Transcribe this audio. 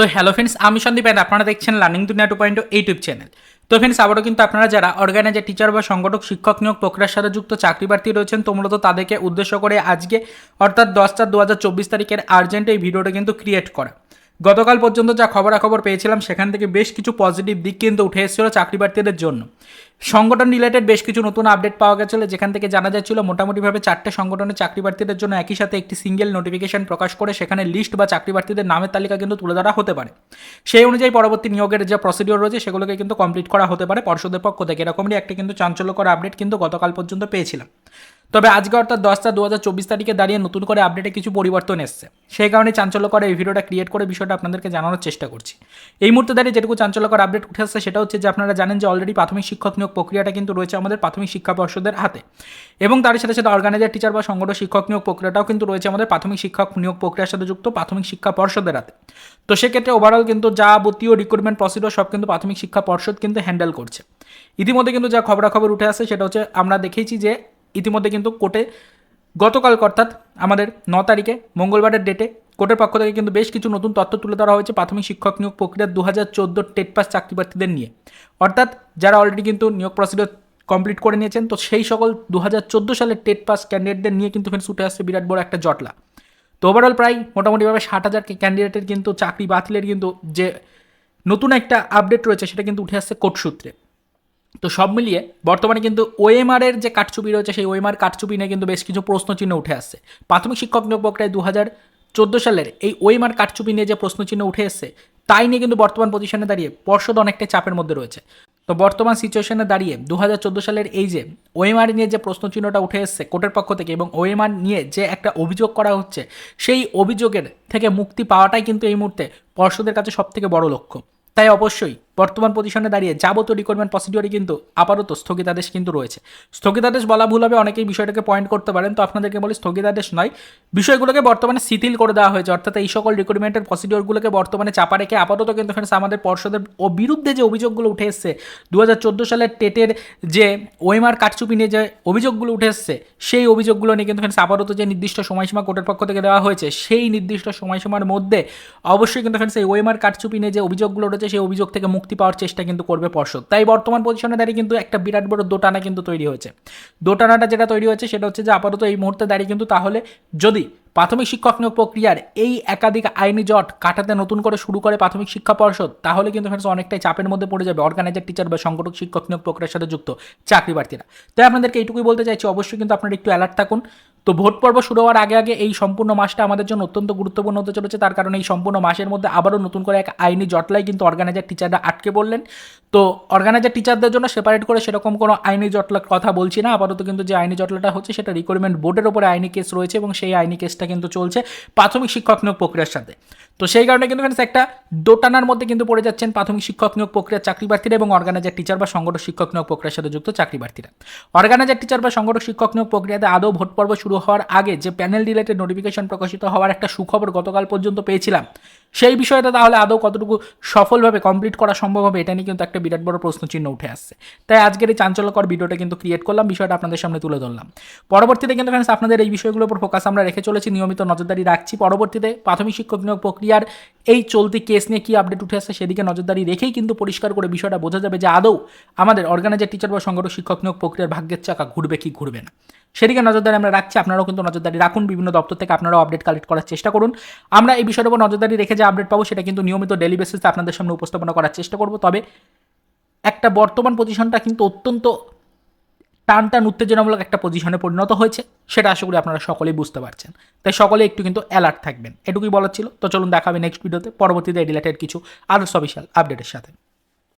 তো hello friends আমি Sandeep and আপনারা দেখছেন learning Duniya two point YouTube channel তো ফ্রেন্ডস আবারও কিন্তু আপনারা যারা অর্গানাইজার টিচার বা সংগঠক, শিক্ষক নিয়োগ প্রক্রিয়ার সাথে যুক্ত, চাকরি প্রার্থী রয়েছেন, তো মূলত তাদেরকে উদ্দেশ্য করে আজকে, অর্থাৎ দশ চার দু হাজার চব্বিশ তারিখের আর্জেন্ট এই ভিডিওটা কিন্তু ক্রিয়েট করা। গতকাল পর্যন্ত যা খবরাখবর পেয়েছিলাম, সেখান থেকে বেশ কিছু পজিটিভ দিক কিন্তু উঠে এসেছিল চাকরি প্রার্থীদের জন্য। সংগঠন রিলেটেড বেশ কিছু নতুন আপডেট পাওয়া গেছিল, যেখান থেকে জানা যাচ্ছিল মোটামুটিভাবে চারটে সংগঠনের চাকরি প্রার্থীদের জন্য একই সাথে একটি সিঙ্গেল নোটিফিকেশন প্রকাশ করে সেখানে লিস্ট বা চাকরি প্রার্থীদের নামের তালিকা কিন্তু তুলে ধরা হতে পারে। সেই অনুযায়ী পরবর্তী নিয়োগের যে প্রসিডিওর রয়েছে, সেগুলোকে কিন্তু কমপ্লিট করা হতে পারে পর্ষদের পক্ষ থেকে। এরকমই একটা কিন্তু চাঞ্চল্যকর আপডেট কিন্তু গতকাল পর্যন্ত পেয়েছিলাম। তবে আজকে অর্থাৎ দশটা দু হাজার চব্বিশ তারিখে দাঁড়িয়ে নতুন করে আপডেটে কিছু পরিবর্তন এসছে। সেই কারণে চাঞ্চল্যকর এই ভিডিওটা ক্রিয়েট করে বিষয়টা আপনাদেরকে জানানোর চেষ্টা করছি। এই মুহূর্তে দাঁড়িয়ে যেটুকু চাঞ্চল্যকর আপডেট উঠে আসছে সেটা হচ্ছে যে আপনারা জানেন যে অলরেডি প্রাথমিক শিক্ষক নিয়োগ প্রক্রিয়াটা কিন্তু রয়েছে আমাদের প্রাথমিক শিক্ষা পর্ষদের হাতে। এবং তার সাথে সাথে অর্গানাইজার টিচার বা সংগঠন শিক্ষক নিয়োগ প্রক্রিয়াটাও কিন্তু রয়েছে আমাদের প্রাথমিক শিক্ষক নিয়োগ প্রক্রিয়ার সাথে যুক্ত প্রাথমিক শিক্ষা পর্ষদের হাতে। তো সেক্ষেত্রে ওভারঅল কিন্তু যাবতীয় রিক্রুটমেন্ট প্রসিডিওর সব কিন্তু প্রাথমিক শিক্ষা পর্ষদ কিন্তু হ্যান্ডেল করছে। ইতিমধ্যে কিন্তু যা খবরাখবর উঠে আসে সেটা হচ্ছে আমরা দেখেইছি যে ইতিমধ্যে কিন্তু কোর্টে গতকাল অর্থাৎ আমাদের ন তারিখে, মঙ্গলবারের ডেটে কোর্টের পক্ষ থেকে কিন্তু বেশ কিছু নতুন তথ্য তুলে ধরা হয়েছে প্রাথমিক শিক্ষক নিয়োগ প্রক্রিয়ার দু হাজার চোদ্দোর টেট পাস চাকরি প্রার্থীদের নিয়ে। অর্থাৎ যারা অলরেডি কিন্তু নিয়োগ প্রসিডিওর কমপ্লিট করে নিয়েছেন, তো সেই সকল দু হাজার চোদ্দ সালের টেট পাস ক্যান্ডিডেটদের নিয়ে কিন্তু ফের উঠে আসছে বিরাট বড় একটা জটলা। তো ওভারঅল প্রায় মোটামুটিভাবে ষাট হাজার ক্যান্ডিডেটের কিন্তু চাকরি বাতিলের কিন্তু যে নতুন একটা আপডেট রয়েছে, সেটা কিন্তু উঠে আসছে কোর্ট সূত্রে। তো সব মিলিয়ে বর্তমানে কিন্তু ওএমআর এর যে কাঠচুপি রয়েছে, সেই ওএমআর কাঠচুপি নিয়ে কিন্তু বেশ কিছু প্রশ্নচিহ্ন উঠে আসছে। প্রাথমিক শিক্ষক নিয়োগ প্রক্রিয়ায় দু হাজার চোদ্দ সালের এই ওএমআর কাঠচুপি নিয়ে যে প্রশ্নচিহ্ন উঠে এসছে, তাই নিয়ে কিন্তু বর্তমান পজিশনে দাঁড়িয়ে পর্ষদ অনেকটা চাপের মধ্যে রয়েছে। তো বর্তমান সিচুয়েশনে দাঁড়িয়ে দু হাজার চোদ্দ সালের এই যে ওএমআর নিয়ে যে প্রশ্নচিহ্নটা উঠে এসছে কোর্টের পক্ষ থেকে এবং ওএমআর নিয়ে যে একটা অভিযোগ করা হচ্ছে, সেই অভিযোগের থেকে মুক্তি পাওয়াটাই কিন্তু এই মুহূর্তে পর্ষদের কাছে সব থেকে বড় লক্ষ্য। তাই অবশ্যই বর্তমান পজিশনে দাঁড়িয়ে যাবতীয় রিক্রুটমেন্ট প্রসিডিওরে কিন্তু আপাতত স্থগিতাদেশ কিন্তু রয়েছে। স্থগিতাদেশ বলা ভুল হবে, অনেকেই বিষয়টাকে পয়েন্ট করতে পারেন। তো আপনাদেরকে বলি, স্থগিতাদেশ নয়, বিষয়গুলোকে বর্তমানে শিথিল করে দেওয়া হয়েছে। অর্থাৎ এই সকল রিক্রুটমেন্টের প্রসিডিওরগুলোকে বর্তমানে চাপা রেখে আপাতত কিন্তু ফ্রেন্ডস আমাদের পর্ষদের ও বিরুদ্ধে যে অভিযোগগুলো উঠে এসছে দু হাজার চোদ্দ সালের টেটের যে ওএমআর কাটচুপি নিয়ে যে অভিযোগগুলো উঠে এসছে, সেই অভিযোগগুলো নিয়ে কিন্তু ফ্রেন্ডস আপাতত যে নির্দিষ্ট সময়সীমা কোর্টের পক্ষ থেকে দেওয়া হয়েছে, সেই নির্দিষ্ট সময়সীমার মধ্যে অবশ্যই কিন্তু ফ্রেন্ডস এই ওএমআর কাটচুপি নিয়ে যে অভিযোগগুলো রয়েছে সেই অভিযোগ থেকে মুক্তি পাওয়ার চেষ্টা কিন্তু করবে পর্ষদ। তাই বর্তমান পজিশনে দাঁড়িয়ে কিন্তু একটা বিরাট বড় দোটানা কিন্তু তৈরি হয়েছে। দোটানাটা যেটা তৈরি হয়েছে, সেটা হচ্ছে যে আপাতত এই মুহূর্তে দাঁড়িয়ে কিন্তু তাহলে যদি প্রাথমিক শিক্ষক নিয়োগ প্রক্রিয়ার এই একাধিক আইনি জট কাটাতে নতুন করে শুরু করে প্রাথমিক শিক্ষা পর্ষদ, তাহলে কিন্তু ফ্রেন্ডস অনেকটাই চাপের মধ্যে পড়ে যাবে। অর্গানাইজার টিচার বা সংগঠক, শিক্ষক নিয়োগ প্রক্রিয়ার সাথে যুক্ত চাকরি প্রার্থীরা। তাই আপনাদেরকে এইটুকুই বলতে চাইছি, অবশ্যই কিন্তু আপনারা একটু অ্যালার্ট থাকুন। তো ভোট পর্ব শুরু হওয়ার আগে আগে এই সম্পূর্ণ মাসটা আমাদের জন্য অত্যন্ত গুরুত্বপূর্ণ হতে চলেছে। তার কারণে এই সম্পূর্ণ মাসের মধ্যে আবারও নতুন করে এক আইনি জটলাই কিন্তু অর্গানাইজার টিচাররা আটকে বললেন তো অর্গানাইজার টিচারদের জন্য সেপারেট করে সেরকম কোনো আইনি জটলার কথা বলছি না। আপাতত কিন্তু যে আইনি জটলাটা হচ্ছে, সেটা রিক্রুটমেন্ট বোর্ডের ওপরে আইনি কেস রয়েছে এবং সেই আইনি কেসটা কিন্তু চলছে প্রাথমিক শিক্ষক নিয়োগ প্রক্রিয়ার সাথে। তো সেই কারণে কিন্তু ফ্রেন্ডস একটা দোটানার মধ্যে কিন্তু পড়ে যাচ্ছেন প্রাথমিক শিক্ষক নিয়োগ প্রক্রিয়ার চাকরি প্রার্থীরা এবং অর্গানাইজার টিচার বা সংগঠক শিক্ষক নিয়োগ প্রক্রিয়ার সাথে যুক্ত চাকরি প্রার্থীরা অর্গানাইজার টিচার বা সংগঠক শিক্ষক নিয়োগ প্রক্রিয়াতে আদৌ ভোট পর্ব শুরু হওয়ার আগে যে প্যানেল রিলেটেড নোটিফিকেশন প্রকাশিত হওয়ার একটা সুখবর গতকাল পর্যন্ত পেয়েছিলাম, সেই বিষয়টা তাহলে আদৌ কতটুকু সফলভাবে কমপ্লিট করা সম্ভব হবে এটা নিয়ে কিন্তু একটা বিরাট বড় প্রশ্নচিহ্ন উঠে আসছে। তাই আজকের এই চাঞ্চল্যকর ভিডিওটা কিন্তু ক্রিয়েট করলাম, বিষয়টা আপনাদের সামনে তুলে ধরলাম। পরবর্তীতে কিন্তু ফ্রেন্ডস আপনাদের এই বিষয়গুলোর উপর ফোকাস আমরা রেখে চলেছি। নিয়মিত নজরদারি রাখছি। পরবর্তীতে প্রাথমিক শিক্ষক নিয়োগ প্রক্রিয়ার এই চলতি কেস নিয়ে কী আপডেট উঠে আসছে সেদিকে নজরদারি রেখেই কিন্তু পরিষ্কার করে বিষয়টা বোঝা যাবে যে আদৌ আমাদের অর্গানাইজার টিচার বা সংগঠক, শিক্ষক নিয়োগ প্রক্রিয়ার ভাগ্যের চাকা ঘুরবে কি ঘুরবে না। সেদিকে নজরদারি আমরা রাখছি। আপনারাও কিন্তু নজরদারি রাখুন। বিভিন্ন দপ্তর থেকে আপনারাও আপডেট কালেক্ট করার চেষ্টা করুন। আমরা এই বিষয়ের উপর নজরদারি রেখে যে আপডেট পাবো সেটা কিন্তু নিয়মিত ডেলি বেসিসে আপনাদের সামনে উপস্থাপনা করার চেষ্টা করব। তবে একটা বর্তমান পজিশনটা কিন্তু অত্যন্ত টান টান উত্তেজনামূলক একটা পজিশনে পরিণত হয়েছে, সেটা আশা করি আপনারা সকলেই বুঝতে পারছেন। তাই সকলে একটু কিন্তু অ্যালার্ট থাকবেন। এটুকুই বলার ছিল। তো চলুন দেখাবে নেক্সট ভিডিওতে পরবর্তীতে রিলেটেড কিছু আদার্স অফিসিয়াল আপডেটের সাথে।